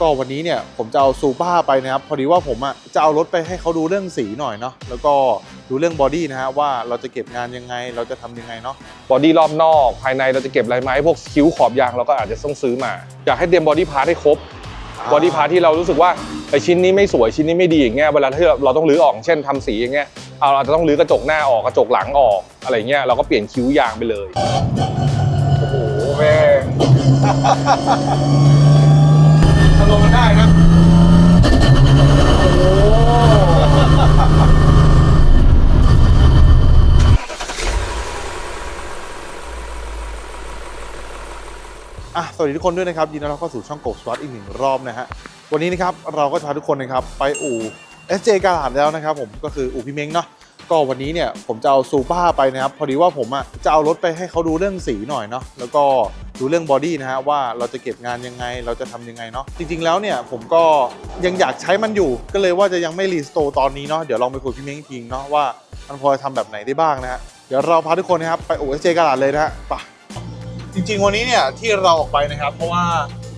ก็วันนี้เนี่ยผมจะเอาซูเปอร์ไปนะครับ พอดีว่าผมอะจะเอารถไปให้เขาดูเรื่องสีหน่อยเนาะแล้วก็ดูเรื่องบอดี้นะฮะว่าเราจะเก็บงานยังไงเราจะทำยังไงเนาะบอดี้รอบนอกภายในเราจะเก็บอะไรไหมพวกคิ้วขอบยางเราก็อาจจะต้องซื้อมา อยากให้เตรียมบอดี้พาร์ทให้ครบ บอดี้พาร์ทที่เรารู้สึกว่าไอชิ้นนี้ไม่สวยชิ้นนี้ไม่ดีอย่างเงี้ยเวลาที่เราต้องรื้อออกเช่นทำสีอย่างเงี้ยเอาเราจะต้องรื้อกระจกหน้าออกกระจกหลังออกอะไรเงี้ยเราก็เปลี่ยนคิ้วยางไปเลยโอ้โหแม่อารมณ์มันได้นะอะสวัสดีทุกคนด้วยนะครับ ยินดีต้อนรับเข้าสู่ช่องกบสวัสดอีกหนึ่งรอบนะฮะ วันนี้นะครับ เราก็จะพาทุกคนนะครับ ไปอู่ SJ กาลาดแล้วนะครับผมก็คืออู่พี่เม้งเนาะ ก็วันนี้เนี่ยผมจะเอาซูเปอร์ไปนะครับ พอดีว่าผมอะจะเอารถไปให้เขาดูเรื่องสีหน่อยเนาะแล้วก็ดูเรื่องบอดี้นะฮะว่าเราจะเก็บงานยังไงเราจะทำยังไงเนาะจริง ๆแล้วเนี่ยผมก็ยังอยากใช้มันอยู่ ก็เลยว่าจะยังไม่รีสโตร์ตอนนี้เนาะเดี๋ยวลองไปคุยพี่เม้งอีกทีเนาะว่ามันพอจะทำแบบไหนได้บ้างนะฮะเดี๋ยวเราพาทุกคนนะครับไปโอู่ SJ กาลาดเลยนะฮะไปจริง ๆ วันนี้เนี่ยที่เราออกไปนะครับ เพราะว่า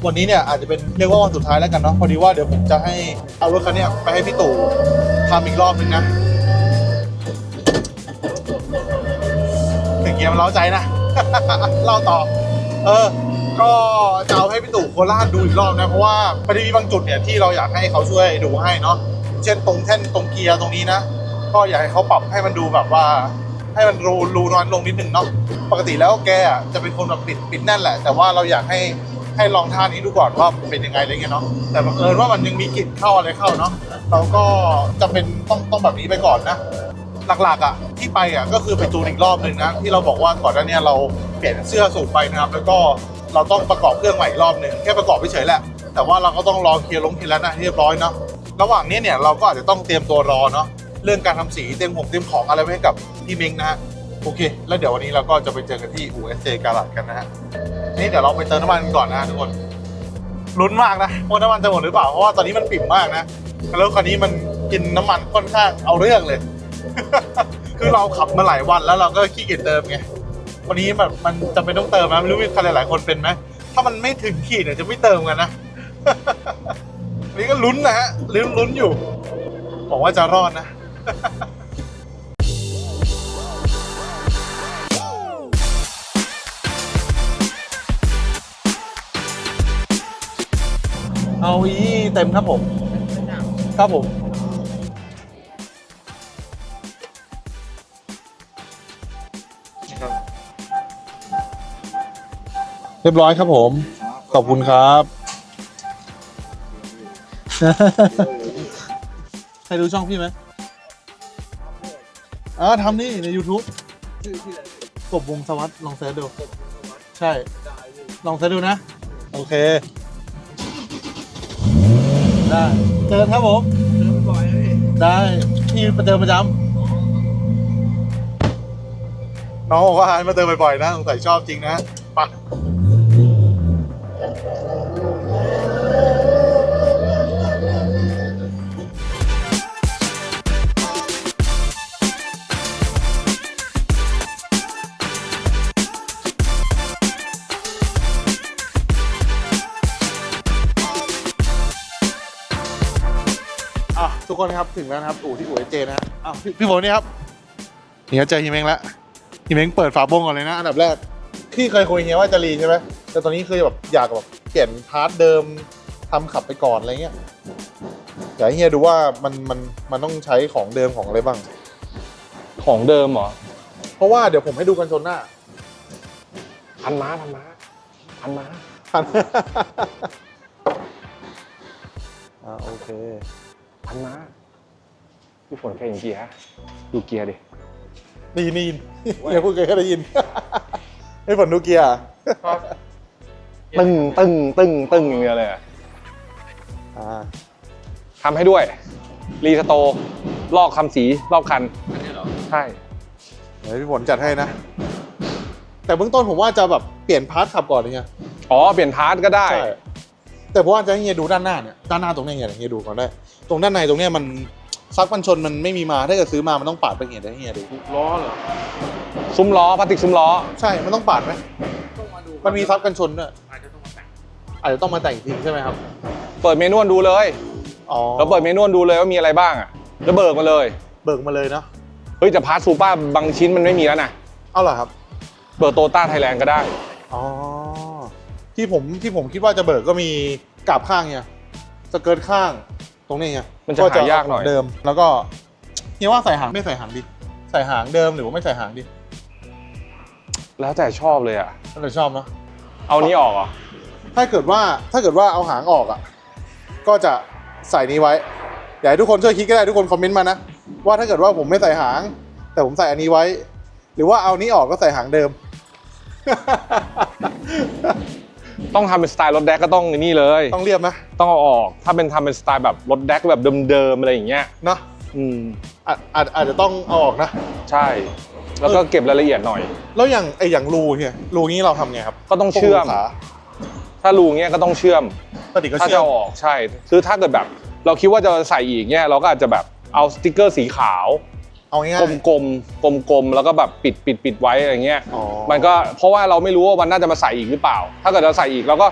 วันนี้เนี่ยอาจจะเป็นเรียกว่าวันสุดท้ายแล้วกันเนาะพอดีว่าเดี๋ยวผมจะให้เอารถคันนี้ไปให้พี่ตู่ทำอีกรอบนึงนะ ถึงเกียมันเล้าใจนะ เล่าต่อ เออ ก็จะเอาให้พี่ตู่โคราชดูอีกรอบนะ เพราะว่าพอดีมีบางจุดเนี่ยที่เราอยากให้เขาช่วยดูให้เนาะ เช่นตรงแท่นตรงเกียร์ตรงนี้นะ ก็อยากให้เขาปรับให้มันดูแบบว่า ให้มันรูรูนอยลงนิดนึงเนาะ ปกติแล้วแก่จะเป็นคนแบบปิดปิดแน่นแหละ แต่ว่าเราอยากให้ให้ลองท่านี้ดูก่อนว่าเป็นยังไงอะไรเงี้ยเนาะ แต่บังเอิญว่ามันยังมีกลิ่นเข้าอะไรเข้าเนาะ เราก็จะเป็นต้องต้องแบบนี้ไปก่อนนะ หลักๆอะที่ไปอะก็คือไปจูนอีกรอบหนึ่งนะที่เราบอกว่าก่อนหน้านี้เราเปลี่ยนเสื้อสูทไปนะครับแล้วก็เราต้องประกอบเครื่องใหม่อีกรอบหนึ่งแค่ประกอบเฉยๆแหละแต่ว่าเราก็ต้องรอเคลียร์ลงเคลียร์แล้วนะเรียบร้อยเนาะระหว่างนี้เนี่ยเราก็อาจจะต้องเตรียมตัวรอเนาะเรื่องการทำสีเตรียมผมเตรียมของอะไรไว้ให้กับพี่เม้งนะฮะโอเค แล้วเดี๋ยววันนี้เราก็จะไปเจอกันที่อู่เอสเจกาลัดกันนะฮะนี่เดี๋ยวเราไปเติมน้ำมันกันก่อนนะทุกคนลุ้นมากนะว่าน้ำมันจะหมดหรือเปล่าเพราะว่าตอนนี้มันปิ่มมากนะแล้วคันนี้มันกินน้ำมันค่อนข้างเอาเรื่องเลย คือเราขับมาหลายวันแล้วเราก็ขี้เกียจเติมไงวันนี้แบบมันจำเป็นต้องเติมนะไม่รู้มีใครหลาย ๆ คนเป็นไหมถ้ามันไม่ถึงขีดเนี่ยจะไม่เติมกันนะวันนี้ก็ลุ้นนะฮะลุ้นลุ้นอยู่บอกว่าจะรอดนะเอาอีเต็มครับผม ครับผม เรียบร้อยครับผม ขอบคุณครับ ใครดูช่องพี่ไหมอ่าทำนี่ใน YouTube กบวงสวัสด์ลองเสิร์ชดู ใช่ ลองเสิร์ชดูนะ โอเค ได้เจอครับผม ได้พี่มาเจอประจำน้องบอกว่าให้มาเติมบ่อยๆนะสงสัยชอบจริงนะไป ทุกคนครับถึงแล้วนะครับอู่ที่อู่เอเจนะฮะอ้าวพี่พี่โบนี่ครับเฮียเจอฮิเม้งแล้วฮิเม้งเปิดฝาโปงก่อนเลยนะอันดับแรกพี่เคยคุยเฮียว่าจะรีใช่ไหมแต่ตอนนี้คือแบบอยากแบบเปลี่ยนพาร์ทเดิมทำขับไปก่อนอะไรเงี้ยอยากให้เฮียดูว่ามันมันมันต้องใช้ของเดิมของอะไรบ้าง ของเดิมเหรอเพราะว่าเดี๋ยวผมให้ดูกันชนหน้า พันม้าพันม้าพันม้าพัน อ่าโอเค พันม้าพี่ฝนเคยเห็นเกียร์ดูเกียร์ดิ ได้ยินได้ยินเฮียพูดแค่ได้ยิน ให้ฝนดูเกียร์ตึ้งตึ้งตึ้งตึ้งอย่างเงี้ยเลยอะอ่าทำให้ด้วย รีสโตร์ลอกคำสีรอบคันใช่ เดี๋ยวพี่ฝนจัดให้นะ แต่เบื้องต้นผมว่าจะแบบเปลี่ยนพาร์ทขับก่อนเลยไง อ๋อ เปลี่ยนพาร์ทก็ได้ ใช่ แต่ผมว่าจะให้เฮียดูด้านหน้าเนี่ยด้านหน้าตรงเนี้ยเฮียเฮียดูก่อนได้ ตรงด้านในตรงเนี้ยมันซักมันชนมันไม่มีมาถ้าเกิดซื้อมามันต้องปาดไปเฮียเดี๋ยวให้เฮียดูล้อเหรอซุ้มล้อพลาสติกซุ้มล้อ ใช่มันต้องปาดไหมต้องมาดูมันมีซับกันชนด้วยอาจจะต้องมาแต่งอาจจะต้องมาแต่งอีกทีใช่ไหมครับเปิดเมนูดูเลยอ๋อเราเปิดเมนูดูเลยว่ามีอะไรบ้างอะแล้วเบิกมาเลยเบิกมาเลยเนาะเฮ้ยแต่พาร์ทซูเปอร์บางชิ้นมันไม่มีแล้วนะเอาเหรอครับ เบิกโตต้าไทยแลนด์ก็ได้อ๋อ ที่ผมที่ผมคิดว่าจะเบิกก็มีกราบข้างเนี่ยสเกิร์ตข้างตรงนี้ไงมันจะหายากหน่อยเดิม แล้วก็เฮียว่าใส่หางไม่ใส่หางดิใส่หางเดิมหรือว่าไม่ใส่หางดิแล้วแต่ชอบเลยอะถ้าเราชอบเนาะเอานี้ออกเหรอะถ้าเกิดว่าถ้าเกิดว่าเอาหางออกอะ ก็จะใส่นี้ไว้อยากให้ทุกคนช่วยคิดก็ได้ทุกคนคอมเมนต์มานะว่าถ้าเกิดว่าผมไม่ใส่หาง แต่ผมใส่อันนี้ไว้ หรือว่าเอานี้ออกก็ใส่หางเดิม ต้องทำเป็นสไตล์รถแดกก็ต้องนี่เลย ต้องเรียบไหมต้องเอาออก ถ้าเป็นทำเป็นสไตล์แบบรถแดกแบบเดิมๆอะไรอย่างเงี้ยเนาะอืมอาจอาจอาจจะต้องเอาออกนะ ใช่ แล้วก็เก็บรายละเอียดหน่อย แล้วอย่างไออย่างรูเนี่ยรูนี้เราทำไงครับก็ต้องเชื่อมพวกรูขาถ้ารูเงี้ยก็ต้องเชื่อมปกติก็ถ้าเชื่จะอมเอาออกใช่ คือถ้าเกิดแบบ เราคิดว่าจะใส่อีกเนี่ยเราก็อาจจะแบบเอาสติกเกอร์สีขาว เอาง่ายกลมๆกลมๆแล้วก็แบบปิดปิดปิดไว้อะไรเงี้ย ๆอ๋อมันก็เพราะว่าเราไม่รู้ว่าวันหน่าจะมาใส่อีกหรือเปล่า ถ้าเกิดเราใส่อีกเราก็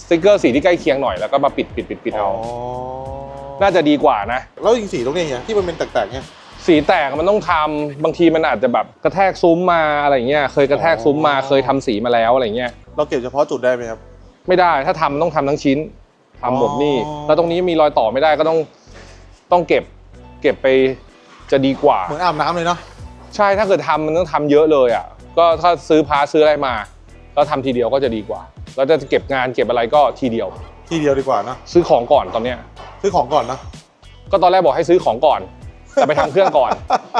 สติกเกอร์สีที่ใกล้เคียงหน่อยแล้วก็มาปิดปิดปิดปิดเอาอ๋อน่าจะดีกว่านะ แล้วจริงสีตรงนี้เนี่ยที่มันเป็นแตกๆเนี่ย สีแตกมันต้องทำบางทีมันอาจจะแบบกระแทกซุ้มมาอะไรเงี้ยเคยกระแทกซุ้มมาอ๋อ เคยทำสีมาแล้วอะไรเงี้ยเราเก็บเฉพาะจุดได้ไหมครับ ไม่ได้ถ้าทำต้องทำทั้งชิ้นทำหมดนี่อ๋อ แล้วตรงนี้มีรอยต่อไม่ได้ก็ต้องต้องเก็บ เก็บไป จะดีกว่า เหมือนอาบน้ำเลยเนาะใช่ถ้าเกิดทำมันต้องทำเยอะเลยอะก็ถ้าซื้อพาซื้ออะไรมาแล้วทำทีเดียวก็จะดีกว่า แล้วจะเก็บงานเก็บอะไรก็ทีเดียว ทีเดียวดีกว่าเนาะซื้อของก่อนตอนเนี้ย ซื้อของก่อนเนาะ ก็ตอนแรกบอกให้ซื้อของก่อน แต่ไปทำเครื่องก่อน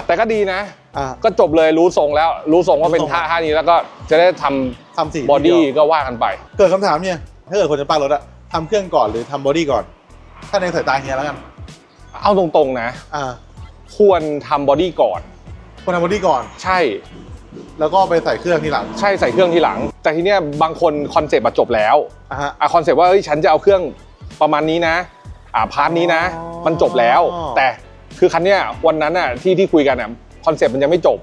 แต่ก็ดีนะ อ่า ก็จบเลยรู้ทรงแล้ว รู้ทรงว่าเป็นรู้ทรงท่าท่านี้แล้วก็จะได้ทำทำสีบอดี้ทีเยวก็ว่ากันไป เกิดคำถามเนี่ย ถ้าเกิดคนจะปั้นรถอะทำเครื่องก่อนหรือทำบอดี้ก่อน ถ้าในสายตาเฮียแล้วกัน เอาตรงๆนะ อ่า ควรทำบอดี้ก่อน คนทำบอดี้ก่อน ใช่ แล้วก็ไปใส่เครื่องทีหลังใช่ใส่เครื่องทีหลัง แต่ทีเนี้ยบางคนคอนเซปต์อะจบแล้วอะฮะ อะคอนเซปต์ว่าเฮ้ยฉันจะเอาเครื่องประมาณนี้นะอ่าพาร์ทนี้นะ อ๋อ มันจบแล้ว แต่คือคันเนี้ยวันนั้นอะที่ที่คุยกันอะคอนเซปต์มันยังไม่จบ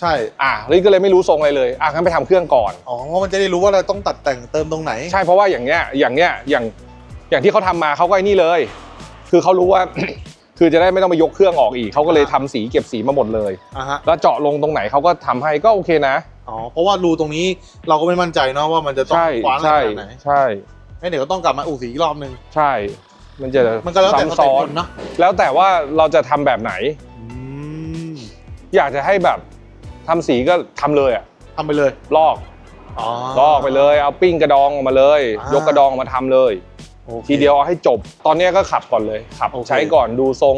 ใช่ อะเลยก็เลยไม่รู้ทรงอะไรเลยอะงั้นไปทำเครื่องก่อน อ๋อ เพราะมันจะได้รู้ว่าเราต้องตัดแต่งเติมตรงไหน ใช่เพราะว่าอย่างเนี้ยอย่างเนี้ยอย่างอย่างที่เขาทำมาเขาก็ไอ้นี่เลย คือเขารู้ว่า คือจะได้ไม่ต้องไปยกเครื่องออกอีกเขาก็เลยทำสีเก็บสีมาหมดเลย อะฮะแล้วเจาะลงตรงไหนเขาก็ทำให้ก็โอเคนะ อ๋อเพราะว่ารูตรงนี้เราก็ไม่มั่นใจเนาะว่ามันจะต้องใช่คว้านอะไรใช่ขนาดไหนใช่ไม่เดี๋ยวก็ต้องกลับมาอู่สีอีกรอบนึงใช่ มันจะมันก็แล้วแต่สซ้ำเต็ปซ้อคนนเนาะแล้วแต่ว่าเราจะทำแบบไหน อืมอยากจะให้แบบทำสีก็ทำเลยอะทำไปเลยลอก อ๋อ ลอกไปเลย เอาปิ้งกระดองออกมาเลย อ่าย ยกกระดองออกมาทำเลยโอค ทีเดียวเอาให้จบ ตอนเนี้ยก็ขับก่อนเลย ขับโอเคใช้ก่อนดูทรง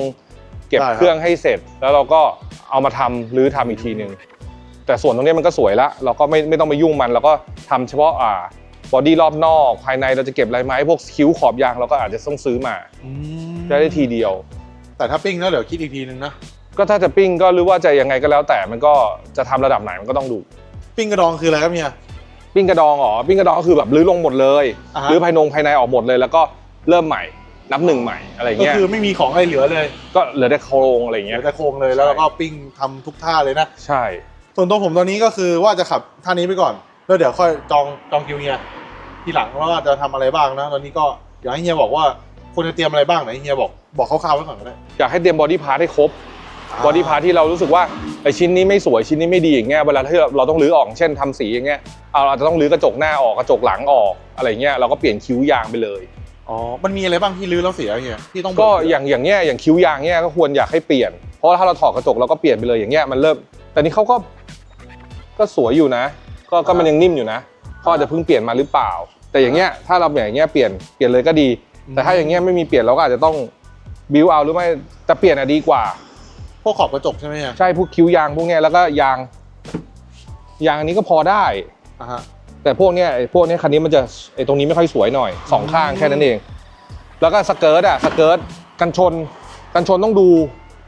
เก็บได้ครับเครื่องให้เสร็จ แล้วเราก็เอามาทำหรือทำอีกทีหนึ่งแต่ส่วนตรงเนี้ยมันก็สวยละเราก็ไม่ไม่ต้องไปยุ่งมันเราก็ทำเฉพาะอ่าบอดี้รอบนอกภายในเราจะเก็บอะไรไหมพวกคิ้วขอบยางเราก็อาจจะต้องซื้อมาอืมจะได้ทีเดียว แต่ถ้าปิ้งแล้วเดี๋ยวคิดอีกทีนึงนะก็ถ้าจะปิ้งก็หรือว่าจะยังไงก็แล้วแต่มันก็จะทำระดับไหนมันก็ต้องดู ปิ้งกระดองคืออะไรครับเฮีย ปิ้งกระดองอ๋อปิ้งกระดองก็คือแบบรื้อลงหมดเลยอ่าฮะ รื้อภายนงภายในออกหมดเลย แล้วก็เริ่มใหม่นับหนึ่งใหม่อะไรก็เงี้ยคือไม่มีของอะไรเหลือเลยก็เหลือแต่โครงอะไรเหลืเงี้ย อแต่โครงเลยแล้วเราก็ปิ้งทำทุกท่าเลยนะ ใช่ ส่วนตัวผมตอนนี้ก็คือว่าจะขับท่านี้ไปก่อน แล้วเดี๋ยวค่อยจองจองคิวเฮียทีหลังว่าจะทำอะไรบ้างนะ ตอนนี้ก็อยากให้เฮียบอกว่าควรจะเตรียมอะไรบ้างไหนเฮียบอกบอกคร่าวๆไว้ก่อนก็ได้อยากให้เตรียมบอดี้พาร์ทให้ครบ บอดี้พาร์ทที่เรารู้สึกว่าไอชิ้นนี้ไม่สวยชิ้นนี้ไม่ดีอย่างเงี้ยเวลาที่เราเราต้องรื้อออกเช่นทำสีอย่างเงี้ยเอาเราอาจจะต้องรื้อกระจกหน้าออกกระจกหลังออกอะไรเงี้ยเราก็เปลี่ยนคิ้วยางไปเลยอ๋อมันมีอะไรบ้างที่รื้อแล้วเสียเฮียที่ต้องก็เบิอย่างอย่างเงี้ยอย่างคิ้วยางเงี้ยก็ควรอยากให้เปลี่ยน เพราะว่าถ้าเราถอดกระจกเราก็เปลี่ยนไปเลยอย่างเงี้ยมันเริ่ม แต่นี่เขาก็ก็สวยอยู่นะ ก็ก็มันยังนิ่มอยู่นะเขาอาจจะเพิ่งเปลี่ยนมาหรือเปล่า แต่อย่างเงี้ยถ้าเราอย่างเงี้ยเปลี่ยนเปลี่ยนเลยก็ดี แต่ถ้าอย่างเงี้ยไม่มีเปลี่ยนเราก็อาจจะต้องบิวเอาหรือไม่แต่เปลี่ยนอะดีกว่า พวกขอบกระจกใช่ไหมเฮียใช่พวกคิ้วยางพวกเนี้ยแล้วก็ยางยางอันนี้ก็พอได้ อะฮะ แต่พวกเนี้ยไอ้พวกเนี้ยคันนี้มันจะไอ้ตรงนี้ไม่ค่อยสวยหน่อยสองข้างอืมแค่นั้นเอง แล้วก็สเกิร์ตอะสเกิร์ตกันชน กันชนต้องดู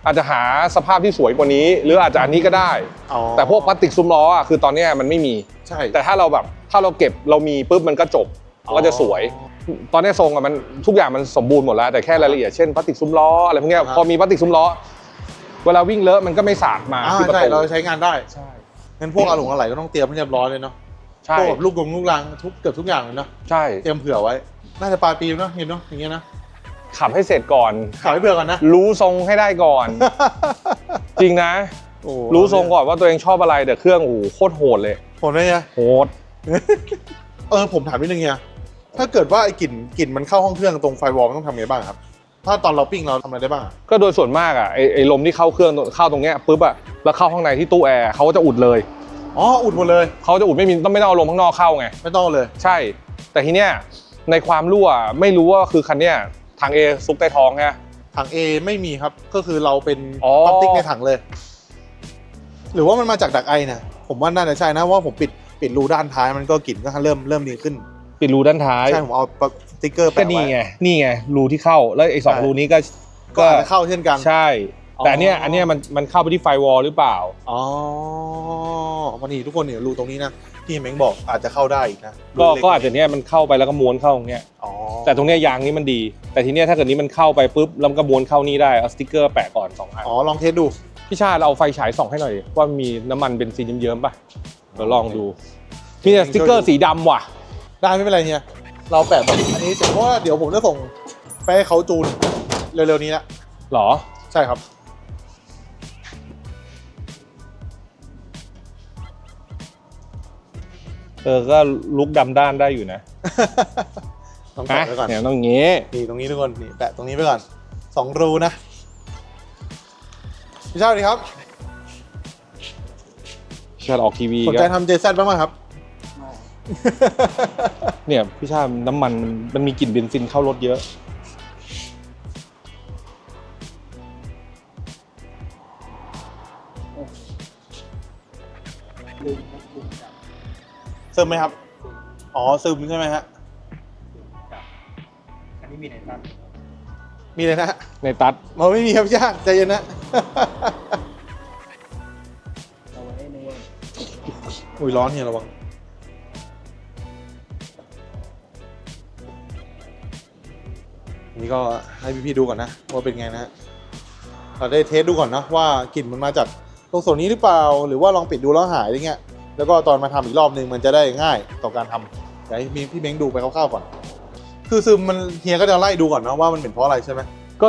อาจจะหาสภาพที่สวยกว่านี้ หรืออาจจะอันนี้ก็ได้ อ๋อแต่พวกพลาสติกซุ้มล้ออะคือตอนเนี้ยมันไม่มี ใช่ แต่ถ้าเราแบบถ้าเราเก็บเรามีปุ๊บมันก็จบก็จะสวย ตอนนี้ทรงอะมันทุกอย่างมันสมบูรณ์หมดแล้วแต่แค่รายละเอียดเช่นพลาสติกซุ้มล้ออะไรพวกเนี้ยอ่าฮะพอมีพลาสติกซุ้มล้อ เวลาวิ่งเลอะมันก็ไม่สาดมาอ่าที่ประใช่ตูเราใช้งานได้ใช่ งั้นพวกอาหลงอะไรก็ต้องเตรียมให้เรียบร้อยเลยเนาะใช่ พวกแบบลูกกงลูกรังทุกเกือบทุกอย่างเลยเนาะใช่ เตรียมเผื่อไว้ น่าจะปลายปีเนาะเห็นเนาะอย่างเงี้ยนะขับให้เสร็จก่อนขายให้เบื่อก่อนนะ รู้ทรงให้ได้ก่อน จริงนะ โอ้รู้ทรงก่อนว่าตัวเองชอบอะไรแต่เครื่องโอ้โหโคตรโหดเลย ผมเลยเนี่ยโหด เออผมถามนิดนึงเนี่ยถ้าเกิดว่าไอ้กลิ่นกลิ่นมันเข้าห้องเครื่องตรงไฟวอลมันต้องทำไงบ้างครับ ถ้าตอนเราปิ้งเราทำอะไรได้บ้างอะก็โดยส่วนมากอะไอไอลมที่เข้าเครื่องเข้าตรงเนี้ยปุ๊บอะแล้วเข้าข้างในที่ตู้แอร์เขาก็จะอุดเลยอ๋ออุดหมดเลย เขาจะอุดไม่มีต้องไม่ต้องเอาลมข้างนอกเข้าไง ไม่ต้องเลย ใช่ แต่ทีเนี้ยในความรั่วไม่รู้ว่าคือคันเนี้ยทางเอซุกใต้ท้องไง ถัง A ไม่มีครับ ก็คือเราเป็นอ๋อ พลาสติกในถังเลย หรือว่ามันมาจากดักไอเนี่ยผมว่าน่าจะใช่นะเพราะว่าผมปิดปิดรูด้านท้ายมันก็กลิ่นก็เริ่มเริ่มดีขึ้น ปิดรูด้านท้าย ใช่ผมเอาส ติ๊กเกอร์ก็แปะนี่ไว้ไงนี่ไงรูที่เข้าแล้วไอ้สองใช่รูนี้ก็ก็อาจจะเข้าเช่นกัน ใช่ แต่อันเนี้ยอ๋ออั อันเนี้ยมันมันเข้าไปที่ไฟวอลหรือเปล่า อ๋อวันนี้ทุกคนเนี่ยรูตรงนี้นะที่เม้งบอกอาจจะเข้าได้อีกนะก็รูเล็ก็อาจจะเนี้ยมันเข้าไปแล้วก็ม้วนเข้าตรงเนี้ยอ๋อแต่ตรงเนี้ยยางนี้มันดี แต่ทีเนี้ยถ้าเกิดนี้มันเข้าไปปุ๊บแล้วมันก็ม้วนเข้านี่ได้เอาสติ๊กเกอร์แปะก่อนสองอันอ๋อลองเทสดู พี่ชาติเราเอาไฟฉายส่องให้หน่อยดิว่ามีน้ำมันเบนซินเยิ้มๆป่ะเดี๋ยวลองดูมีแต่สติ๊กเกอร์สีดำว่ะ ได้ไม่เป็นไรเนี่ย เราแปะแบบอันนี้เสร็จเพราะว่าเดี๋ยวผมจะส่งไปให้เขาจูนเร็วๆนี้ละหรอ ใช่ครับ เออ ก็ลุกดำด้านได้อยู่นะต้องฮะแปะไว้ก่อนเนี่ยต้องอย่างงี้ นี่ตรงนี้ทุกคนนี่แปะตรงนี้ไปก่อนสองรูนะพี่เช้าดีครับพี่ชาติออกทีวีสนก็ใจทำเจซบ้างไหมครับ เนี่ยพี่ชาติน้ำมันมันมันมีกลิ่นเบนซินเข้ารถเยอะ ซึมไหมครับ อ๋อซึมใช่ไหมฮะ อันนี้มีในตันมีเลยนะฮะในตัดมันไม่มีครับพี่ชาติใจเย็นนะ เอาไว้ในอุ้ยร้อนเนี่ยระวัง นี่ก็ให้พี่ๆดูก่อนนะว่าเป็นไงนะฮะเราได้เทสดูก่อนนะว่ากลิ่นมันมาจากตรงส่วนนี้หรือเปล่า หรือว่าลองปิดดูแล้วหายอะไรเงี้ย แล้วก็ตอนมาทำอีกรอบนึงมันจะได้ง่ายต่อการทำเดี๋ยวให้พี่พี่เม้งดูไปคร่าวๆก่อน คือซึมมันเฮียก็จะไล่ดูก่อนนะว่ามันเป็นเพราะอะไรใช่ไหมก็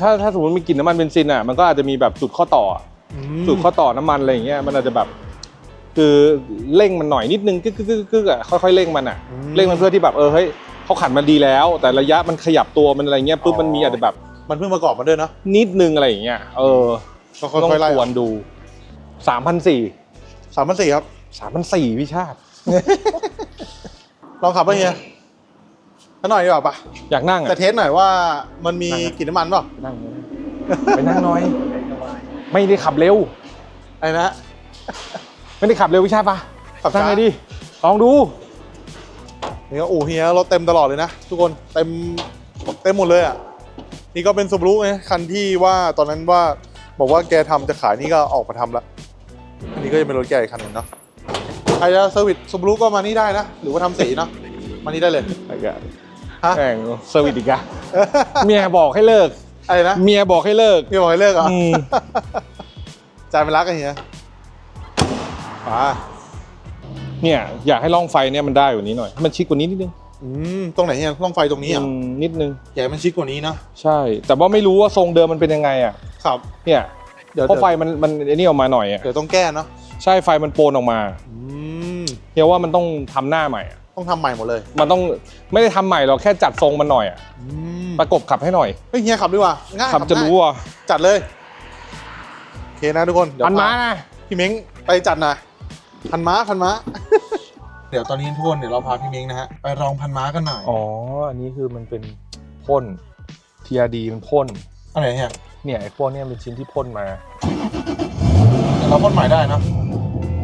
ถ้าถ้าสมมติมีกลิ่นน้ำมันเบนซินอะมันก็อาจจะมีแบบจุดข้อต่ออะอืมจุดข้อต่อน้ำมันอะไรอย่างเงี้ยมันอาจจะแบบคือเร่งมันหน่อยนิดนึงกึกกึกกึกกึกอะค่อยๆเร่งมันอะอืเร่งมันเพื่อที่แบบเออเฮ้ย เขาขันมาดีแล้ว แต่ระยะมันขยับตัวมันอะไรเงี้ยปุ๊บอ๋อมันมีอาจจะแบบมันเพิ่งประกอบมาด้วยเนาะนิดนึงอะไรอย่างเงี้ยเออก็ต้องค่อยๆไล่ควรดูสามพันสี่สามพันสี่ครับ สามพันสี่พี่ชาติ ลองขับไปเฮียสักหน่อยดีกว่าปะอยากนั่งแต่อะ เทสหน่อยว่ามันมีกลิ่นน้ำมันเปล่าไปนั่งไปนั่งหน่อย ไม่ได้ขับเร็ว ไอ้นะ ไม่ได้ขับเร็วพี่ชาติปะขับนั่ช้างไงดิลองดู นี่ก็อู่เฮียรถเต็มตลอดเลยนะ ทุกคนเต็มเต็มหมดเลยอะนี่ก็เป็นซูบารุนะคันที่ว่าตอนนั้นว่าบอกว่าแกทำจะขายนี่ก็ออกมาทำละอันนี้ก็จะเป็นรถแกอีกคันหนึ่งเนาะใครจะเซอร์วิสซูบารุก็มานี่ได้นะ หรือว่าทำสีเนาะมานี่ได้เลยไอ้กะฮะแม่งเซอร์วิสอีกอะเมียบอกให้เลิกอะไรนะเมียบอกให้เลิกพี่บอกให้เลิกเหรออืมใจมันรักกันเฮียป่า เนี่ยอยากให้ล่องไฟเนี่ยมันได้กว่านี้หน่อยให้มันชิดกว่านี้นิดนึงอืมตรงไหนเฮียร่องไฟตรงนี้เหรอะอืมนิดนึงอยากให้มันชิดกว่านี้เนาะใช่ แต่ว่าไม่รู้ว่าทรงเดิมมันเป็นยังไงอะ ครับเนี่ยเดี๋ยวเพราะไฟมันมันไอ้นี่ออกมาหน่อยอะเดี๋ยวต้องแก้เนาะใช่ไฟมันโปนออกมาอืมเฮียว่ามันต้องทำหน้าใหม่อะต้องทำใหม่หมดเลยมันต้องไม่ได้ทำใหม่หรอกแค่จัดทรงมันหน่อยอะอืมประกบขับให้หน่อยเฮ้ยเฮียขับดีกว่าง่ายขับจะง่ายรู้อะจัดเลยโอเคนะทุกคนเดี๋ยวพันม้าพนะพี่เม้งไปจัดหน่อย พันม้าพันม้า เดี๋ยวตอนนี้ทุกคนเดี๋ยวเราพาพี่เม้งนะฮะไปลองพันม้ากันหน่อยอ๋อ อันนี้คือมันเป็นพ่น TRD มันพ่น อะไรเฮียเนี่ยไอ้พวกเนี้ยเป็นชิ้นที่พ่นมาเดี๋ยวเราพ่นใหม่ได้เนอะ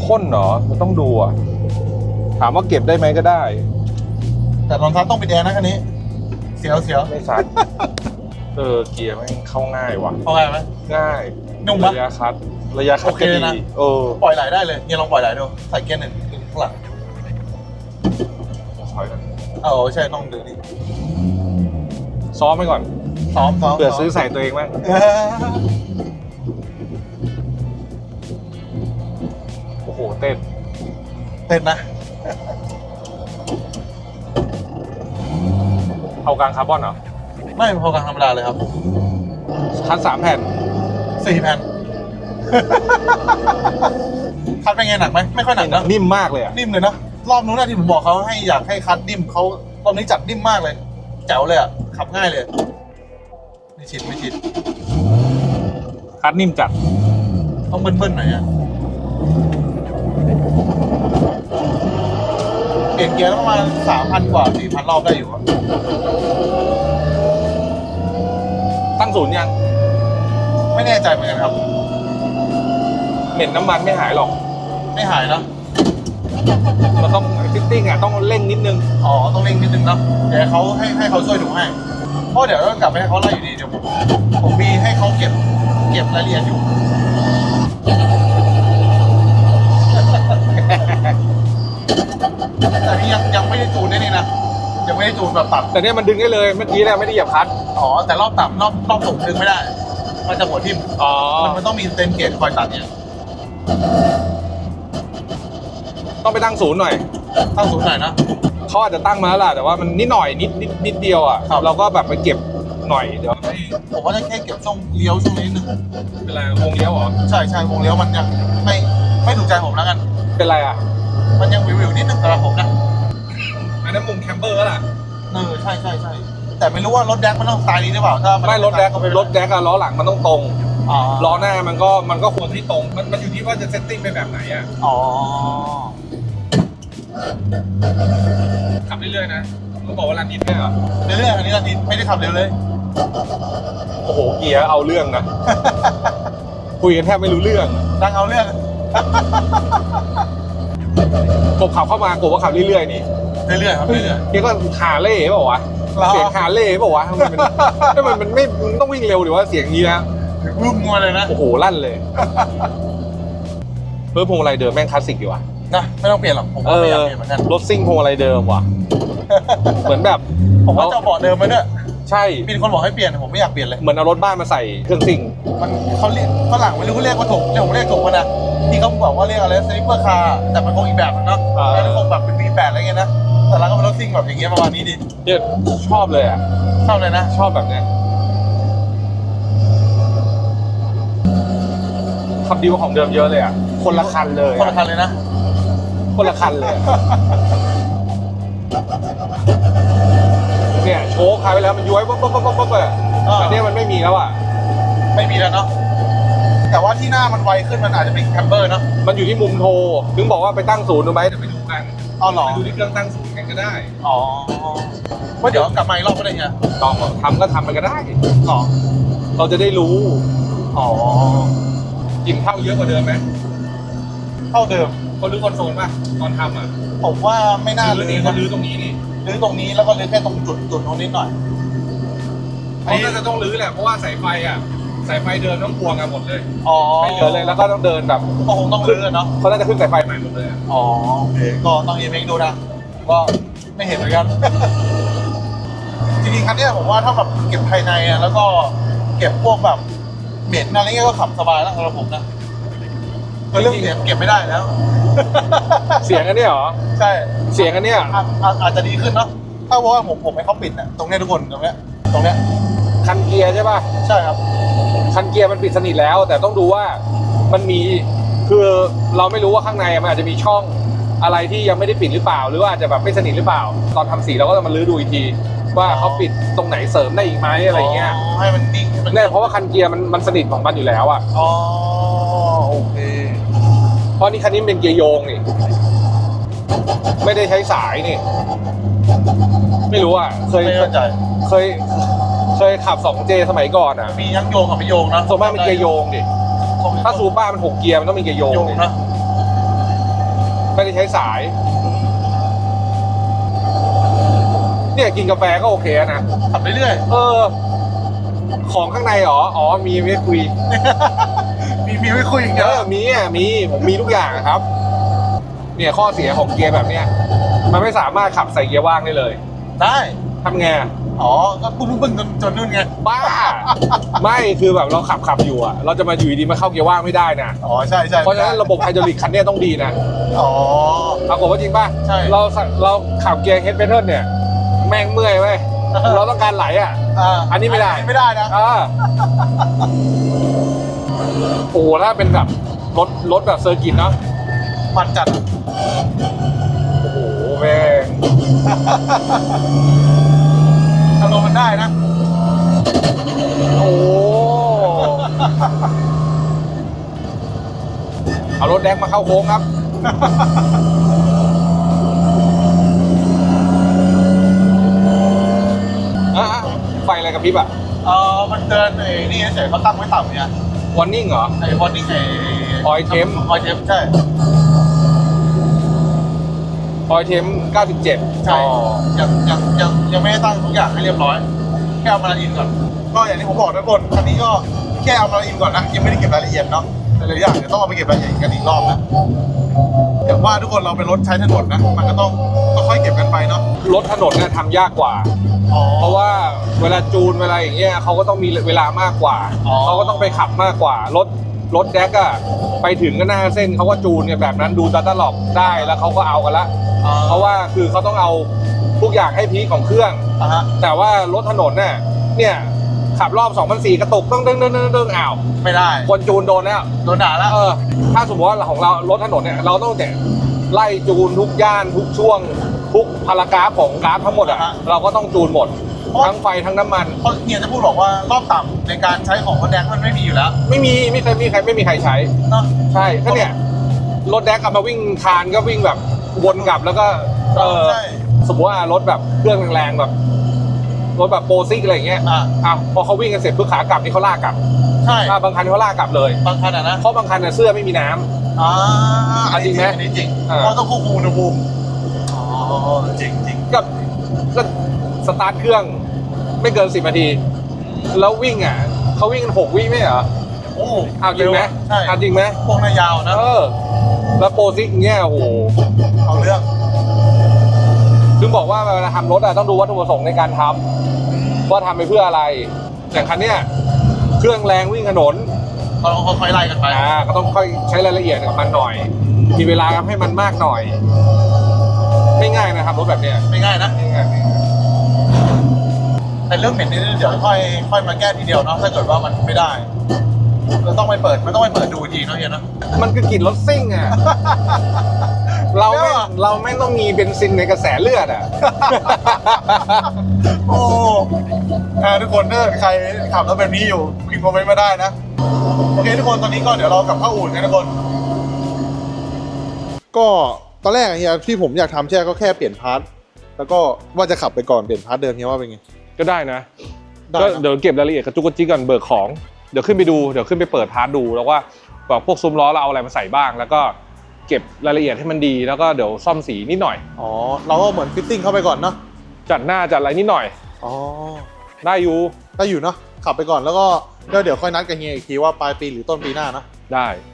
พ่นเหรอ มันต้องดูอะ ถามว่าเก็บได้ไหมก็ได้ แต่รองเท้าต้องปิดแอร์นะคันนี้ เสียวเสียวไม่ซัด เออเกียร์ไม่งเข้าง่ายว่ะ เอาไงไหมง่าย นุ่มปะระยะคัด ระยะคัดโอเคก็ดีนะเออปล่อยไหลได้เลยเฮียลองปล่อยไหลดูใส่เกียร์หนึ่งข้างหลังถอยกันเออใช่ต้องดูนี่ซ้อมไปก่อนซ้อมซ้อมเผื่อซื้อใส่ตัวเองบ้างเออโอ้โหเต้นเต้นนะเอากลางคาร์บอนเหรอไม่พอกลางธรรมดาเลยครับคัดสามแผ่นสี่แผ่น คัดเป็นไงหนักไหมไม่ค่อยหนักนะนิ่มมากเลยอะนิ่มเลยนะรอบนู้นนะที่ผมบอกเขาให้อยากให้คัดนิ่มเขารอบนี้จัดนิ่มมากเลยแจ๋วเลยอะขับง่ายเลยไม่ชิดไม่ชิดคัดนิ่มจัดต้องเบิ้ลๆหน่อยอะเปลี่ยนเกียร์แล้วประมาณสามพันกว่าสี่พันรอบได้อยู่อะตั้งศูนย์ยัง ไม่แน่ใจเหมือนกันครับ เหม็นน้ำมันไม่หายหรอก ไม่หายนะเราต้องฟิตติ้งอะต้องเร่งนิดนึง อ๋อ ต้องเร่งนิดนึงเนาะเดี๋ยวเขาให้ให้เขาช่วยดูให้ เพราะเดี๋ยวต้องกลับไปให้เขาไล่อยู่ดีเดี๋ยวผมผมมีให้เขาเก็บเก็บรายละเอียดอยู่ แต่นี่ยังยังไม่ได้จูนนี่นี่นะ ยังไม่ได้จูนแบบตัดแต่เนี่ยมันดึงได้เลยเมื่อกี้เนี่ยไม่ได้เหยียบคลัดอ๋อ แต่รอบต่ำรอบรอบสูงดึงไม่ได้ มันจะหัวทิ่มอ๋อ มันมันต้องมีเต็นเกจคอยตัดเนี่ย ต้องไปตั้งศูนย์หน่อย ตั้งสูงหน่อยนะ เขาอาจจะตั้งมาแล้วล่ะ แต่ว่ามันนิดหน่อยนิดนิดนิดเดียวอะ ครับ เราก็แบบไปเก็บหน่อยเดี๋ยวให้ผมว่าจะแค่เก็บช่วงเลี้ยวช่วงนี้นิดนึงเป็นไรวงเลี้ยวเหรอ ใช่ใช่วงเลี้ยวมันยังไม่ไม่ถูกใจผมแล้วกัน เป็นไรอะ มันยังวิวๆนิดนึงสำหรับผมนะอันนั้นมุมแคมเปอร์ล่ะ เออใช่ใช่ใช่แต่ไม่รู้ว่ารถแดกมันต้องสไตล์นี้หรือเปล่าถ้ามันไม่รถแดกก็ไม่รถแดกอะล้อหลังมันต้องตรงอ๋อล้อหน้ามันก็มันก็ควรที่ตรง มันมันอยู่ที่ ว่าจะเซตติ้งไปแบบไหนอะ อ๋อ ขับเรื่อยๆนะเขาบอกว่ารันนิดเนี่ยเหรอเรื่อยๆอันนี้อันนี้ไม่ได้ขับเร็วเลย โอ้โห เกียร์เอาเรื่องนะ คุยกันแทบไม่รู้เรื่องดังเอาเรื่อง กบขับเข้ามากบว่าขับเรื่อยๆนี่ เรื่อยๆครับเรื่อยเกียร์ก็หาเล่เปล่าวะหรอเสียงหาเล่เปล่าวะทำไมมันทำไมมันไม่มันต้องวิ่งเร็วหรือว่าเสียงนี้นะๆรุ่มงัวเลยนะ โอ้โหลั่นเลย เพิ่มพวงมาลัยเดิมแม่งคลาสสิกดีว่ะนะไม่ต้องเปลี่ยนหรอกผมเอว่าไม่ออยากเปลี่ยนเหมือนกันรถซิ่งพวงมาลัยเดิมว่ะ เหมือนแบบผมว่าจะเอาเบาะเดิมมาด้วยใช่มีคนบอกให้เปลี่ยนผมไม่อยากเปลี่ยนเลยเหมือนเอารถบ้านมาใส่เครื่องซิ่งมันเขาเรียกฝรั่งไม่รู้เขาเรียกว่าถูกเรียกผมเรียกถูกมันนะที่เขาบอกว่าเรียกอะไรสลิปเปอร์คาร์แต่มันคงอีกแบบนึงเนาะอ่าแล้วคงแบบเป็น V8 อะไรเงี้ยนะแต่เราก็เป็นรถซิ่งแบบอย่างเงี้ยประมาณนี้ดิเนี่ยชอบเลยอะชอบเลยนะ ชอบแบบเนี้ย ขับดีกว่าของเดิมเยอะเลยอะ คนละคันเลยคนละอะคันเลยนะ คนละคันเลยอะเนี่ยโชว์คายไปแล้วมันย้วยปั๊บปั๊บปั๊บปั๊บปั๊บอะอ่าอันเนี้ยมันไม่มีแล้วอะ ไม่มีแล้วเนาะแต่ว่าที่หน้ามันไวขึ้นมันอาจจะเป็นแคมเบอร์เนาะมันอยู่ที่มุมโทร ถึงบอกว่าไปตั้งศูนย์ดูไหมเดี๋ยวไปดูกันเอาเหรอไปดูที่เครื่องตั้งศูนย์กันก็ได้อ๋อว่าเดี๋ยวกลับมาอีกรอบก็ได้เฮียลองทำก็ทำมันก็ได้ หรอเราจะได้รู้ อ๋อ กลิ่นเข้าเยอะกว่าเดิมไหมเท่าเดิมคนรื้อคอนโซลป่ะตอนทำอะผมว่าไม่น่ารื้เลอยนี่นะเขารื้อตรงนี้นี่รื้อตรงนี้แล้วก็รื้อแค่ตรงจุดจุดตรงนี้หน่อยเขาน่าจะต้องรื้อแหละเพราะว่าสายไฟอะสายไฟเดินต้องพวงกันหมดเลยอ๋อไม่เหลือเลยแล้วก็ต้องเดินแบบก็คงต้องรื้อเนาะเขาน่าจะขึ้นสายไฟใหม่หมดเลยอะอ๋อโอเคก็ต้องเอ็มเองดูนะก็ไม่เห็นเหมือนกันจริงๆคันเนี้ยผมว่าถ้าแบบเก็บภายในอะแล้วก็เก็บพวกแบบ เหม็นอะไรเงี้ยก็ขับสบายแล้วสำหรับผมนะคือเรื่องเสียงเก็บไม่ได้แล้ว เสียงอันเนี้ยเหรอ ใช่เสียงอันเนี้ยอาจอาจอาจจะดีขึ้นเนาะถ้าว่าผมผมให้เขาปิดนะตรงเนี้ยทุกคนตรงเนี้ยตรงเนี้ยคันเกียร์ใช่ป่ะ ใช่ครับ คันเกียร์มันปิดสนิทแล้ว แต่ต้องดูว่ามันมีคือเราไม่รู้ว่าข้างในมันอาจจะมีช่องอะไรที่ยังไม่ได้ปิดหรือเปล่า หรือว่าอาจจะแบบไม่สนิทหรือเปล่า ตอนทำสีเราก็จะมาลื้อดูอีกที ว่าเขาปิดตรงไหนเสริมได้อีกไหมอะไรเงี้ยให้มันนิ่งให้มันเนี่ยเพราะว่าคันเกียร์มันมันสนิทของมันอยู่แล้วอะอ๋อโอเคเพราะนี่คันนี้เป็นเกียร์โยงนี่ไม่ได้ใช้สายนี่ ไม่รู้อะเคยไม่เข้าใจเคยเคยขับ 2J สมัยก่อนอะ มีทั้งโยงกับไม่โยงนะส่วนมากเป็นเกียร์โยงดิถ้าซูเปอร์มันหกเกียร์มันต้องมีเกียร์โยงโยงดินะไม่ได้ใช้สาย เนี่ยกินกาแฟก็โอเคนะขับเรื่อยเออ ของข้างในเหรออ๋อมีไว้คุยๆมีมีไม่คุยอีกเอเยออะมีอะมีผมมีทุกอย่างอะครับ เนี่ยข้อเสียของเกียร์แบบเนี้ยมันไม่สามารถขับใส่เกียร์ว่างได้เลยได้ทำไงอะ อ๋อก็ปึ้งปึ้งๆๆจนจนนู่นไงบ้า ไม่คือแบบเราขับขับอยู่อะเราจะมาอยู่ดีๆมาเข้าเกียร์ว่างไม่ได้นะ อ๋อใช่ใช่เพราะฉะนั้นระบบไฮดรอลิกคันเนี้ยต้องดีนะอ๋อ ปรากฏว่าจริงป่ะใช่ เราสัเราขับเกียร์เฮดเบเทิลเนี่ยแม่งเมื่อยเว้ยเราต้องการไหลอะ อ่าอันนี้ไม่ได้อัไม่ได้นะอ่าโอ้โหถ้าเป็นแบบรถรถแบบเซอร์กิตเนาะมันจัดโอ้โหแม่งอารมณ์มันได้นะ โอ้เอารถแดงมาเข้าโค้งครับ พริบอะเออมันเตือนไอ้นี่เฉยๆเขาตั้งไว้ต่ำเนี่ย วอร์นิ่งเหรอ ไอ้บอลนี่ไอ้ออยเทมออยเทมใช่ ออยเทม97ใช่อ๋อยังยังยังยังไม่ได้ตั้งทุกอย่างให้เรียบร้อย แค่เอามาละอินก่อน ก็อย่างที่ผมบอกทุกคนคันนี้ก็แค่เอามาละอินก่อนนะ ยังไม่ได้เก็บรายละเอียดเนาะแต่หลายอย่างเดี๋ยวต้องเอาไปเก็บรายละเอียดกันอีกรอบนะอย่างว่าทุกคนเราเป็นรถใช้ถนนนะ มันก็ต้องค่อยๆเก็บกันไปเนาะ รถถนนเนี่ยทำยากกว่า อ๋อ เพราะว่าเวลาจูนเวลาอย่างเงี้ยเขาก็ต้องมีเวลามากกว่าอ๋อ เขาก็ต้องไปขับมากกว่ารถรถแดกอะไปถึงก็หน้าเส้นเขาก็จูนเนี่ยแบบนั้นดูดัตตลอกได้แล้วเขาก็เอากันละอ๋อเพราะว่าคือเขาต้องเอาทุกอย่างให้พีคของเครื่อง อะฮะแต่ว่ารถถนนเนี่ยเนี่ยขับรอบ2,004กระตุกต้องเด้งเด้งเด้งเด้งอ้าวไม่ได้คนจูนโดนแล้ว โดนด่าแล้วเออถ้าสมมติว่าของเรารถถนนเนี่ยเราต้องแต่ไล่จูนทุกย่านทุกช่วง ทุกพารากราฟของกราฟทั้งหมดอะอ่าฮะเราก็ต้องจูนหมด เพราะ ทั้งไฟทั้งน้ำมัน เพราะเฮียจะพูดบอกว่ารอบต่ำในการใช้ของรถแดงมันไม่มีอยู่แล้วไม่มีไม่เคยมีใครไม่มีใครใช้ เนาะ ใช่ก็เนี่ยรถแดกกลับมาวิ่งคานก็วิ่งแบบวนกลับแล้วก็เออใช่ สมมติว่ารถแบบเครื่องแรงๆแบบรถแบบโปรซิกอะไรอย่างเงี้ยอะอะพอเขาวิ่งกันเสร็จเพื่อขากลับนี่เขาลากกลับใช่อะบางคันเขาลากกลับเลยบางคันอะนะเพราะบางคันเนี่ยเสื้อไม่มีน้ำ อ่าอะจริงไหม อันนี้จริงอ่า เพราะต้องควบคุมอุณหภูมิอ๋อ จริงจริงก็ก็สตาร์ทเครื่องไม่เกินสิบนาที แล้ววิ่งอะเขาวิ่งกันหกวิไม่เหรอโอ้เอาจริงไหมใช่เอาจริงไหมพวกนายยาวนะเออแล้วโปรซิกเงี้ยโอ้โหเอาเรื่องถึงบอกว่าเวลาทำรถอะต้องดูวัตถุประสงค์ในการทำว่าทำไปเพื่ออะไรอย่างคันเนี้ยเครื่องแรงวิ่งถนนเราต้องค่อยๆไล่กันไปอ่าก็ต้องค่อยใช้รายละเอียดกับมันหน่อย มีเวลาให้มันมากหน่อย ไม่ง่ายนะครับรถแบบเนี้ยไม่ง่ายนะไม่ง่ายแต่เรื่องเหม็นนี่เดี๋ยวค่อยค่อยมาแก้ทีเดียวเนาะถ้าเกิดว่ามันไม่ได้เราต้องไปเปิดมันต้องไปเปิดดูอีกทีเนาะเฮียเนาะ มันคือกลิ่นรถซิ่งอะ เราไม่แล้วอะเราไม่ต้องมีเบนซินในกระแสเลือดอะ โอ้อ่าทุกคนถ้าใครขับรถแบบนี้อยู่พิมพ์คอมเมนต์มาได้นะ โอเคทุกคนตอนนี้ก็เดี๋ยวเรากลับเข้าอู่กันทุกคน ก็ ตอนแรกอะเฮียที่ผมอยากทำแค่ก็แค่เปลี่ยนพาร์ทแล้วก็ว่าจะขับไปก่อนเปลี่ยนพาร์ทเดิมเฮียว่าเป็นไง ก็ได้นะได้ก็นะ เดี๋ยวเก็บรายละเอียดกระจุกกระจิกก่อนเบิกของเดี๋ยวขึ้นไปดูเดี๋ยวขึ้นไปเปิดพาร์ทดูแล้วว่าแบบพวกซุ้มล้อเราเอาอะไรมาใส่บ้าง แล้วก็เก็บรายละเอียดให้มันดีแล้วก็เดี๋ยวซ่อมสีนิดหน่อย อ๋อ เราก็เหมือนฟิตติ้งเข้าไปก่อนเนาะจัดหน้าจัดอะไรนิดหน่อย อ๋อได้อยู่ได้อยู่เนาะขับไปก่อนแล้วก็ก็เดี๋ยวค่อยนัดกับเฮียอีกทีว่าปลายปีหรือต้นปีหน้านะได้แ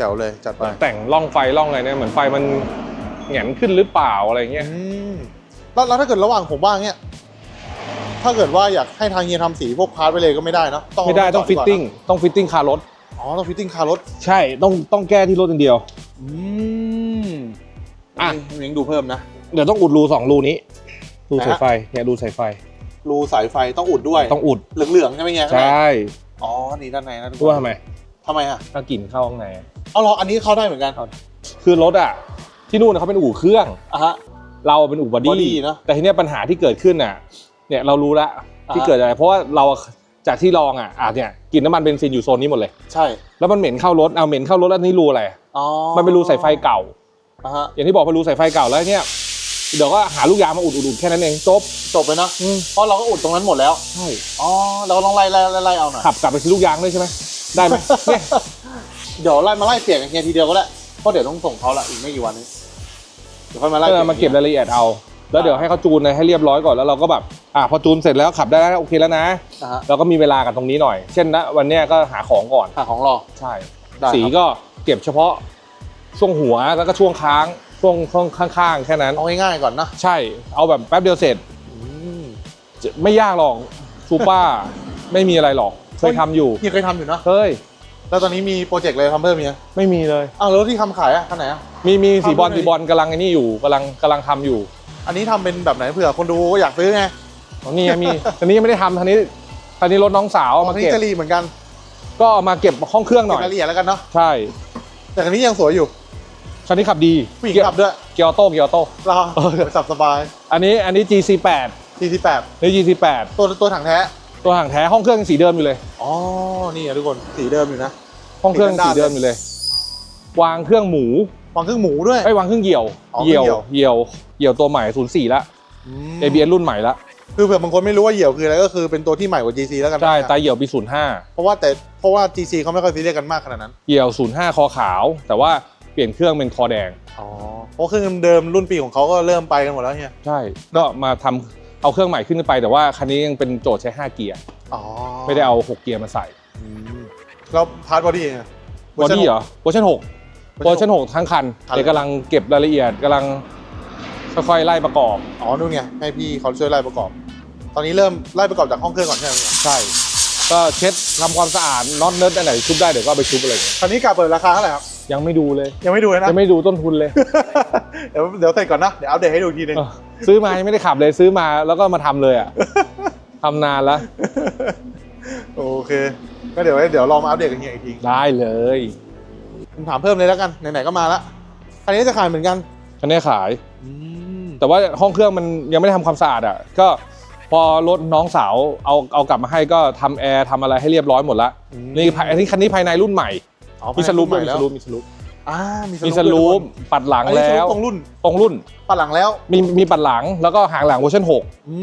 จ๋วเลยจัดไปแต่งร่องไฟร่องอะไรเนี่ยเหมือนไฟมันแหงนขึ้นหรือเปล่าอะไรเงี้ยอืมแล้วแล้วถ้าเกิดระหว่างผมว่างเนี่ยถ้าเกิดว่าอยากให้ทางเฮียทำสีพวกพาร์ทไปเลยก็ไม่ได้เนอะต้องไม่ได้ต้องก่ฟิตนนะติ้งต้องฟิตติ้งคารถอ๋อต้องฟิตติ้งคารถใช่ต้องต้องแก้ที่รถอย่างเดียวอืมอะเม้งดูเพิ่มนะเดี๋ยวต้องอุดรูสองรูนี้รูไหนฮะสายไฟเนี่ยรูสายไฟ รูสายไฟต้องอุดด้วยต้องอุดเหลืองๆใช่ไหมเฮียใช่อ๋อนี่ด้านในนะทุกครู้ว่านทำไมทำไมอะถ้ากลิ่นเข้าข้างใน เอาเหรออันนี้เข้าได้เหมือนกันคือรถอะ ที่นู่นเขาเป็นอู่เครื่อง อะฮะ เราเป็นอู่บอ body ดี้เนอะแต่ทีเนี้ยปัญหาที่เกิดขึ้นอะ เนี่ยเรารู้ละที่อ่าเกิดอะไร เพราะว่าเราจากที่ลองอะอาจเนี่ยกลิ่นน้ำมันเบนซินอยู่โซนนี้หมดเลย ใช่แล้วมันเหม็นเข้ารถเอาเหม็นเข้ารถแล้วนี่รูอะไร อ๋อมันเป็นรูสายไฟเก่า อะฮะอย่างที่บอกเป็นรูสายไฟเก่าแล้วเนี่ย เดี๋ยวก็หาลูกยางมาอุดอุดอุดแค่นั้นเองจบจบไปเนอะอืมเพราะเราก็อุดตรงนั้นหมดแล้วใช่ อ๋อเราก็ต้องไล่ไล่ไล่ไล่เอาหน่อย ขับกลับไปซื้อลูกยางด้วยใช่ไหมได้ไหมเนี่ย เดี๋ยวไล่มาไล่เปลี่ยนกับเฮียทีเดียวก็ได้เพราะเดี๋ยวต้องส่งเขาละอีกไม่กี่วันนี้เดี๋ยวค่อยมาไล่ก็ปลี่ยนมาเก็บรายละเอียดเอา แล้วเดี๋ยวให้เขาจูนให้เรียบร้อยก่อนแล้วเราก็แบบอะพอจูนเสร็จแล้วขับได้แล้วโอเคแล้วนะนะฮะเราก็มีเวลากันตรงนี้หน่อย เช่นนะวันเนี้ยก็หาของก่อน หาของรอ ใช่ ได้ครับ สีก็เก็บเฉพาะช่วงหัวแล้วก็ช่วงค้าง ช่วงช่วงข้างๆ แค่นั้น เอาง่ายๆก่อนนะใช่ เอาแบบแป๊บเดียวเสร็จอืม จะไม่ยากหรอกซูเปอร์ ไม่มีอะไรหรอก เคยทำอยู่ เฮียเคยทำอยู่นะเฮ้ย แล้วตอนนี้มีโปรเจกต์อะไรทำเพิ่มเฮียไม่มีเลย อ้าวแล้วที่ทำขายอะคันไหนอะ มีมีสีบอลทำด้วยสีบอลกำลังไอ้นี่อยู่กำลังกำลังทำอยู่อันนี้ทำเป็นแบบไหนเผื่อคนดูอยากซื้อไงอ๋อนี่ไงมีอันนี้ยังไม่ได้ทำอันนี้อันนี้รถน้องสาวเอามาที่เก็บจะรีเหมือนกันก็เอามาเก็บห้องเครื่องหเก็น่บอยรายละเอียดแล้วกันเนาะ ใช่แต่คันนี้ยังสวยอยู่คันนี้ขับดีผู้หญิงเกียร์ขับด้วยเกียร์ออโต้เกียร์ออโต้เราเออไปสับสบายอันนี้อันนี้ GC8 48นี่ GC8 ตัวตัวถังแท้ ตัวห่างแท้ห้องเครื่องยังสีเดิมอยู่เลย อ๋อ นี่อะทุกคนสีเดิมอยู่นะ ห้องเครื่องติดด้านๆสีเดิมอยู่เลย วางเครื่องหมูวางเครื่องหมูด้วย ไอ้ยวางเครื่องเหยี่ยว อ๋อเหยี่ยวเครื่องเหเหยี่ยี่ยยววเหยี่ยวตัวใหม่04ละอืม ABS รุ่นใหม่ละ คือเผื่อบางคนไม่รู้ว่าเหยี่ยวคืออะไรก็คือเป็นตัวที่ใหม่กว่า GC แล้วกันนะใช่ตาเหยี่ยวปีเพราะว่าแต่เพราะว่า GC เขาไม่ค่อยซีเรียสกันมากขนาดนั้น05เหยี่ยว05คอขาว แต่ว่าเปลี่ยนเครื่องเป็นคอแดง อ๋อ เพราะเครื่องเดิมรุ่นปีของเขาก็เริ่มไปกันหมดแล้วเนี่ย ใช่ ก็มาทำ เอาเครื่องใหม่ขึ้นไป แต่ว่าคันนี้ยังเป็นโจทย์ใช้ 5 เกียร์อ๋อไม่ได้เอา 6 เกียร์มาใส่อืมแล้วพาร์ทบอดี้ไง บอดี้เหรอเวอร์ชัน6เวอร์ชัน6ทั้งคันคัน เดี๋ยวกำลังเก็บรายละเอียดกำลังค่อยๆไล่ประกอบ อ๋อนู่นไงให้พี่เขาช่วยไล่ประกอบ ตอนนี้เริ่มไล่ประกอบจากห้องเครื่องก่อนใช่ไหมครับใช่ ก็เช็ดทำความสะอาดน็อตเนิร์ดอันไหนชุบได้เดี๋ยวก็เอาไปชุบอะไรอย่างเงี้ยคันนี้กลับเปิดราคาเท่าไหร่ครับ ยังไม่ดูเลย ยังไม่ดูเลยนะ ยังไม่ดูต้นทุนเลย เดี๋ยวเดี๋ยวเสร็จก่อนนะ เดี๋ยวอัปเดตให้ดูอีกทีนึงเออซื้อมายังไม่ได้ขับเลยซื้อมาแล้วก็มาทำเลยอะทำนานแล้ว โอเค ก็เดี๋ยวไว้เดี๋ยวลองมาอัปเดตกันอีกทีได้เลยผมถามเพิ่มเลยแล้วกันไหนๆก็มาละคันนี้จะขายเหมือนกันคันนี้ขายอืมแต่ว่าห้องเครื่องมันยังไม่ได้ทำความสะอาดอะก็พอรถน้องสาวเอาเอากลับมาให้ก็ทำแอร์ทำอะไรให้เรียบร้อยหมดละนี่ภายอันนี้คันนี้ภายในรุ่นใหม่ อ๋อมีสลูปใหด้วยม่มีแล้วสลูปมีสลูปอ่ามีมีสลูปปัดหลังอันนี้สแล้ลูวปตรงรุ่นตรงรุ่นปัดหลังแล้ว มีมีปัดหลังแล้วก็หางหลังเวอร์ชัน6อื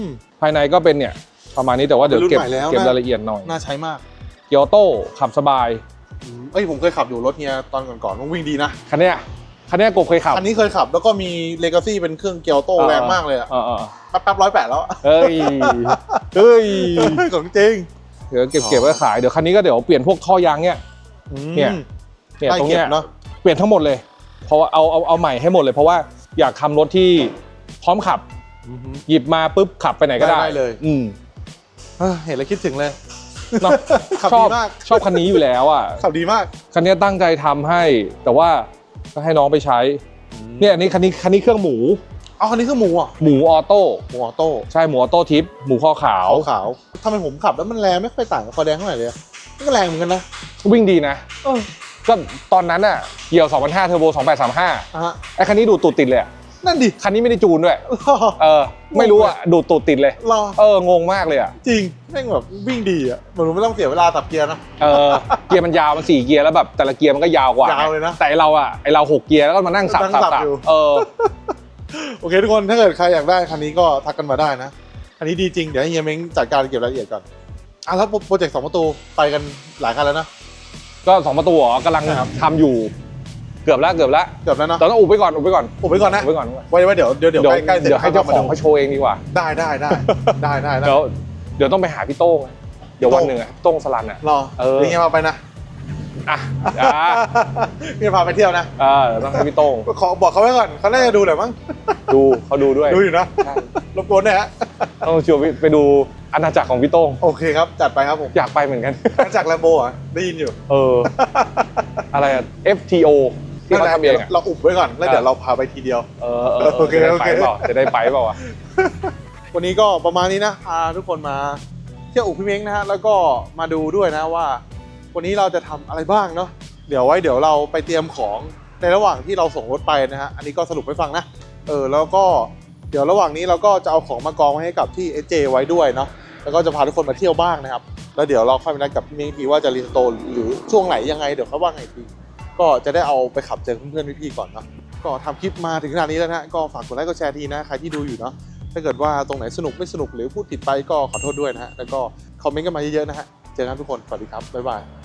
มภายในก็เป็นเนี่ยประมาณนี้แต่ว่าเดี๋ยวเก็บรุ่นใหม่แล้วนะ เก็บรายละเอียดหน่อยน่าใช้มากเกียวโต้ขับสบายอืมเอ้ยผมเคยขับอยู่รถเฮียตอนก่อนๆมันวิ่งดีนะ คันเนี้ยคันเนี้ยกบเคยขับคันนี้เคยขับแล้วก็มีเลกาซี่เป็นเครื่องเกียวโตแรงมากเลยอะเออเออแป๊บๆร้อยแปดแล้วเฮ้ยเฮ้ย ของจริง เดี๋ยวเก็บเก็บไว้ขายเดี๋ยวคันนี้ก็เดี๋ยวเปลี่ยนพวกท่อยางเนี่ย อืมเนี่ยเนี่ยได้ตรงเก็บเนี้ยเนาะเปลี่ยนทั้งหมดเลย เพราะว่าเอาเอาเอาใหม่ให้หมดเลย เพราะว่าอยากทำรถที่พร้อมขับ อืมหยิบมาปุ๊บขับไปไหนก็ได้ได้เลย อืมเอ้อเห็นแล้วคิดถึงเลย เนาะขับชดีอบมาก ชอบคันนี้อยู่แล้วอะ ขับดีมากคันนี้ตั้งใจทำให้ แต่ว่าก็ให้น้องไปใช้ เนี่ยอันนี้คันนี้คันนี้เครื่องหมู เอาคันนี้คือหมูอะหมูออโต้หมูออโต้ใช่หมูออโต้ทิปหมูข้อขาวขาวขาวๆทำไมผมขับแล้วมันแรงไม่ค่อยต่างกับคอแดงเท่าไหร่เลยอะมัน ก็แรงเหมือนกันนะวิ่งดีนะเออก็ตอนนั้นอะเกี่ยว 2005เทอร์โบ 2835อะฮะไอ้คันนี้ดูดตูดติดเลยอะนั่นดิคันนี้ไม่ได้จูนด้วย รอ เออ ไม่รู้อะดูดตูดติดเลย รอ เออ งงมากเลยอะ จริงแม่งแบบวิ่งดีอะเหมือนไม่ต้องเสียเวลาตับเกียร์นะ เออ เกียร์มันยาว มันสี่เกียร์แล้วแบบแต่ละเกียร์มันก็ยาวกว่ายาวเลยนะแต่ไอ้เราอะไอเราหกเกียร์แล้วก็มานั่งสับนั่งสับสับสับอยู่ เออ โอเคทุกคนถ้าเกิดใครอยากได้คันนี้ก็ทักกันมาได้นะ คันนี้ดีจริง เดี๋ยวให้เฮียเม้งจัดการเก็บรายละเอียดก่อน อะแล้วโปรเจกต์สองประตูไปกันหลายคันแล้วนะ ก็สองประตูเหรอกำลังครับ ทำอยู่ เกือบแล้วเกือบแล้วเกือบแล้วเนาะแต่ต้องอุบไปก่อนอุบไปก่อนอุบไว้ก่อนนะอุบไปก่อนไว้ไว้เดี๋ยวเดี๋ยวเดี๋ยวเดี๋ยวใกล้ๆเสร็จเดี๋ยวให้เจ้าของมเขาโชว์เองดีกว่าได้ได้ได้ได้ได้ได้เดี๋ยวเดี๋ยวต้องไปหาพี่โต้งเดี๋ยววันหนึ่งอะโต้งสลันอะรอเออเดี๋ยวเฮียพาไปนะ อะอะเฮียพาไปเที่ยวนะเออเดี๋ยวต้องให้พี่โต้งขอบอกเขาไว้ก่อนเขาน่าจะดูแหละมั้งดูเขาดูด้วยดูอยู่นะใช่รบกวนหนะฮะต้องชวนไปไปดูอาณาจักรของพี่โต้งโอเคครับจัดไปครับผมอยากไปเหมือนกันมาจากแลมโบอะได้ยินอยู่ เออ อะไรอะ FTO ที่เขาทำเองอะเราอุบไว้ก่อนแล้วเดี๋ยวเราพาไปทีเดียวเออเออโอเคจะได้โอไปเคเปล่าจะได้ไปเปล่าวะวันนี้ก็ประมาณนี้นะพาทุกคนมาเที่ยวอุพี่เม้งนะฮะแล้วก็มาดูด้วยนะว่า วันนี้เราจะทำอะไรบ้างเนาะเดี๋ยวไว้เดี๋ยวเราไปเตรียมของในระหว่างที่เราส่งรถไปนะฮะอันนี้ก็สรุปให้ฟังนะเออแล้วก็เดี๋ยวระหว่างนี้เราก็จะเอาของมากองไว้ให้กับที่เอเจไว้ด้วยเนาะแล้วก็จะพาทุกคนมาเที่ยวบ้างนะครับ แล้วเดี๋ยวเราค่อยไปนัดกับพี่เม้งอีกทีว่าจะรีสโตร์หรือช่วงไหนยังไงเดี๋ยวเขาว่าไงอีกทีก็จะได้เอาไปขับเจอเพื่อนๆพี่ๆก่อนเนาะก็ทำคลิปมาถึงขนาดนี้แล้วนะฮะก็ฝากกดไลค์กดแชร์ทีนะใครที่ดูอยู่เนาะถ้าเกิดว่าตรงไหนสนุกไม่สนุกหรือพูดผิดไปก็ขอโทษด้วยนะฮะแล้วก็คอมเมนต์กันมาเยอะๆนะฮะเจอกันทุกคนสวัสดีครับบ๊ายบาย